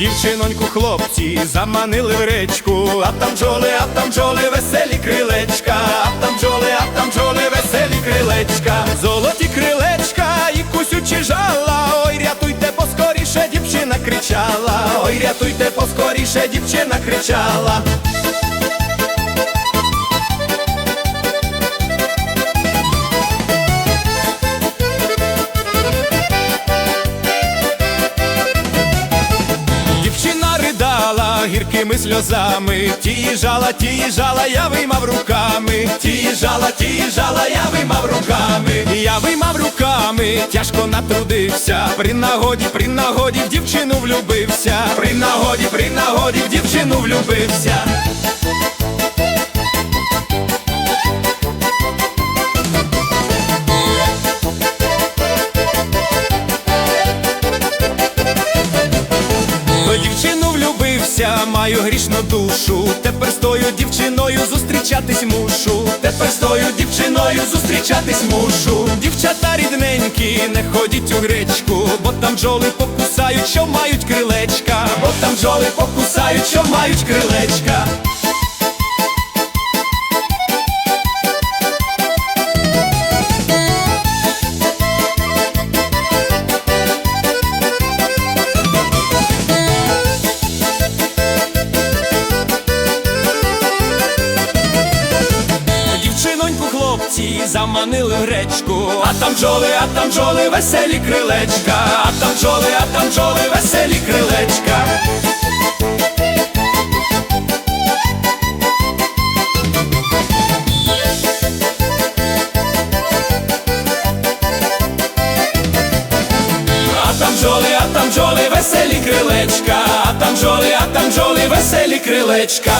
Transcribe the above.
Дівчиноньку хлопці заманили в речку, а там бджоли, а там бджоли, веселі крилечка, а там джоли, а там бджоли, веселі крилечка, золоті крилечка і кусючі жала. Ой, рятуйте поскоріше, дівчина кричала. Ой, рятуйте поскоріше, дівчина кричала. Ридала гіркими сльозами, ті жала, ті жала, я виймав руками, ті жала, ті жала, я виймав руками, я виймав руками, тяжко натрудився, при нагоді, при нагоді в дівчину влюбився, при нагоді, при нагоді в дівчину влюбився. Влюбився, маю грішну душу. Тепер з тою дівчиною зустрічатись мушу. Тепер з тою дівчиною зустрічатись мушу. Дівчата рідненькі, не ходіть у гречку, бо там бджоли покусають, що мають крилечка, бо там бджоли покусають, що мають крилечка. Хлопці заманили гречку, а там бджоли, а там бджоли, веселі крилечка, а там бджоли, а там бджоли, веселі крилечка. А там бджоли, а там бджоли, веселі крилечка, а там бджоли, а там бджоли, веселі крилечка.